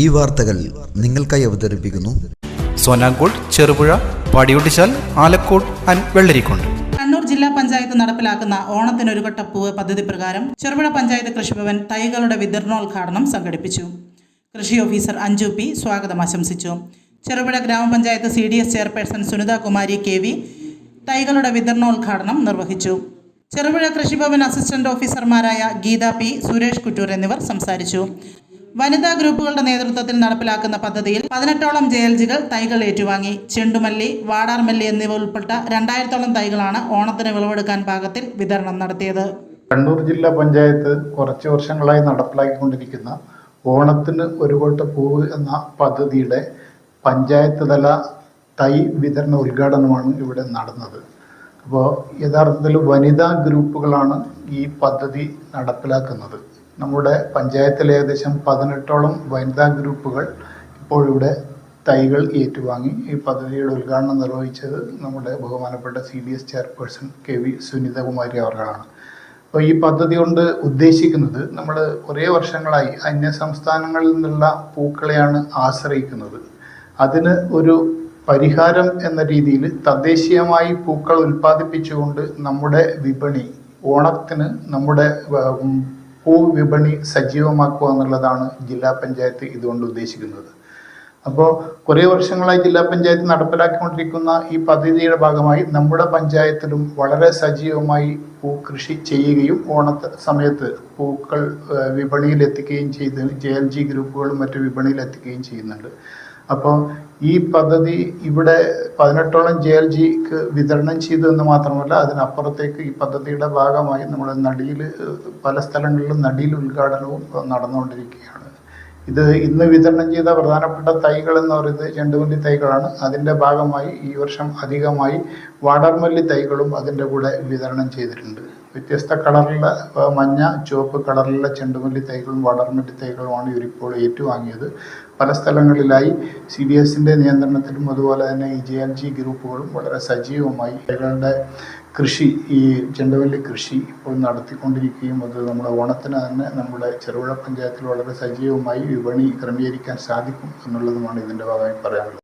ഈ വാർത്തകൾ നിങ്ങൾക്കായി അവതരിപ്പിക്കുന്നു. സോനാങ്കോട് ചെറുപുഴ പടിയൊട്ടിച്ചാൽ ആലക്കോട് ആൻഡ് വെള്ളരിക്കുണ്ട്. കണ്ണൂർ ജില്ലാ പഞ്ചായത്ത് നടപ്പിലാക്കുന്ന ഓണത്തിനൊരുകട്ടപ്പൂവ് പദ്ധതി പ്രകാരം ചെറുപുഴ പഞ്ചായത്ത് കൃഷിഭവൻ തൈകളുടെ വിതരണോദ്ഘാടനം സംഘടിപ്പിച്ചു. കൃഷി ഓഫീസർ അഞ്ജു പി സ്വാഗതം ആശംസിച്ചു. ചെറുപുഴ ഗ്രാമപഞ്ചായത്ത് C D S chairperson Sunitha Kumari K V തൈകളുടെ വിതരണോദ്ഘാടനം നിർവഹിച്ചു. ചെറുപുഴ കൃഷിഭവൻ അസിസ്റ്റന്റ് ഓഫീസർമാരായ ഗീത പി സുരേഷ് കുറ്റൂർ എന്നിവർ സംസാരിച്ചു. വനിതാ ഗ്രൂപ്പുകളുടെ നേതൃത്വത്തിൽ നടപ്പിലാക്കുന്ന പദ്ധതിയിൽ പതിനെട്ടോളം ജെ എൽ ജികൾ തൈകൾ ഏറ്റുവാങ്ങി. ചെണ്ടുമല്ലി വാടാർമല്ലി എന്നിവ ഉൾപ്പെട്ട രണ്ടായിരത്തോളം തൈകളാണ് ഓണത്തിന് വിളവെടുക്കാൻ പാകത്തിൽ വിതരണം നടത്തിയത്. കണ്ണൂർ ജില്ലാ പഞ്ചായത്ത് കുറച്ച് വർഷങ്ങളായി നടപ്പിലാക്കിക്കൊണ്ടിരിക്കുന്ന ഓണത്തിന് ഒരു കൊട്ട പൂവ് എന്ന പദ്ധതിയുടെ പഞ്ചായത്ത് തല തൈ വിതരണ ഉദ്ഘാടനമാണ് ഇവിടെ നടന്നത്. അപ്പോൾ യഥാർത്ഥത്തിൽ വനിതാ ഗ്രൂപ്പുകളാണ് ഈ പദ്ധതി നടപ്പിലാക്കുന്നത്. നമ്മുടെ പഞ്ചായത്തിൽ ഏകദേശം പതിനെട്ടോളം വനിതാ ഗ്രൂപ്പുകൾ ഇപ്പോഴിവിടെ തൈകൾ ഏറ്റുവാങ്ങി. ഈ പദ്ധതിയുടെ ഉദ്ഘാടനം നിർവഹിച്ചത് നമ്മുടെ ബഹുമാനപ്പെട്ട C D S chairperson K V Sunithakumari അവർകളാണ് അപ്പോൾ ഈ പദ്ധതി കൊണ്ട് ഉദ്ദേശിക്കുന്നത് നമ്മൾ കുറേ വർഷങ്ങളായി അന്യ സംസ്ഥാനങ്ങളിൽ നിന്നുള്ള പൂക്കളെയാണ് ആശ്രയിക്കുന്നത്. അതിന് ഒരു പരിഹാരം എന്ന രീതിയിൽ തദ്ദേശീയമായി പൂക്കൾ ഉൽപ്പാദിപ്പിച്ചുകൊണ്ട് നമ്മുടെ വിപണി ഓണത്തിന് നമ്മുടെ ഉം, പൂ വിപണി സജീവമാക്കുക എന്നുള്ളതാണ് ജില്ലാ പഞ്ചായത്ത് ഇതുകൊണ്ട് ഉദ്ദേശിക്കുന്നത്. അപ്പോൾ കുറേ വർഷങ്ങളായി ജില്ലാ പഞ്ചായത്ത് നടപ്പിലാക്കിക്കൊണ്ടിരിക്കുന്ന ഈ പദ്ധതിയുടെ ഭാഗമായി നമ്മുടെ പഞ്ചായത്തിലും വളരെ സജീവമായി പൂ കൃഷി ചെയ്യുകയും ഓണ സമയത്ത് പൂക്കൾ വിപണിയിൽ എത്തിക്കുകയും ചെയ്ത് ജെ എൽ ജി ഗ്രൂപ്പുകളും മറ്റു വിപണിയിൽ എത്തിക്കുകയും ചെയ്യുന്നുണ്ട്. അപ്പോൾ ഈ പദ്ധതി ഇവിടെ പതിനെട്ടോളം ജെ എൽ ജിക്ക് വിതരണം ചെയ്തു എന്ന് മാത്രമല്ല അതിനപ്പുറത്തേക്ക് ഈ പദ്ധതിയുടെ ഭാഗമായി നമ്മൾ നടിയിൽ പല സ്ഥലങ്ങളിലും നടിയിൽ ഉദ്ഘാടനവും നടന്നുകൊണ്ടിരിക്കുകയാണ്. ഇത് ഇന്ന് വിതരണം ചെയ്ത പ്രധാനപ്പെട്ട തൈകൾ എന്ന് പറയുന്നത് ചെണ്ടുമല്ലി തൈകളാണ്. അതിന്റെ ഭാഗമായി ഈ വർഷം അധികമായി വാടർമല്ലി തൈകളും അതിന്റെ കൂടെ വിതരണം ചെയ്തിട്ടുണ്ട്. വ്യത്യസ്ത കളറിലുള്ള ആ, മഞ്ഞ ചുവപ്പ് കളറിലുള്ള ചെണ്ടുമല്ലി തൈകളും വാടർമല്ലി തൈകളുമാണ് ഇവരിപ്പോൾ ഏറ്റുവാങ്ങിയത്. പല സ്ഥലങ്ങളിലായി സി ഡി എസിന്റെ നിയന്ത്രണത്തിലും അതുപോലെ തന്നെ ഈ ജെ എൽ ജി ഗ്രൂപ്പുകളും വളരെ സജീവമായി തൈകളുടെ കൃഷി ഈ ചെണ്ടുമല്ലി കൃഷി ഇപ്പോൾ നടത്തിക്കൊണ്ടിരിക്കുകയും അത് നമ്മുടെ ഓണത്തിന് തന്നെ നമ്മുടെ ചെറുപുഴ പഞ്ചായത്തിൽ വളരെ സജീവമായി വിപണി ക്രമീകരിക്കാൻ സാധിക്കും എന്നുള്ളതുമാണ് ഇതിന്റെ ഭാഗമായി പറയാനുള്ളത്.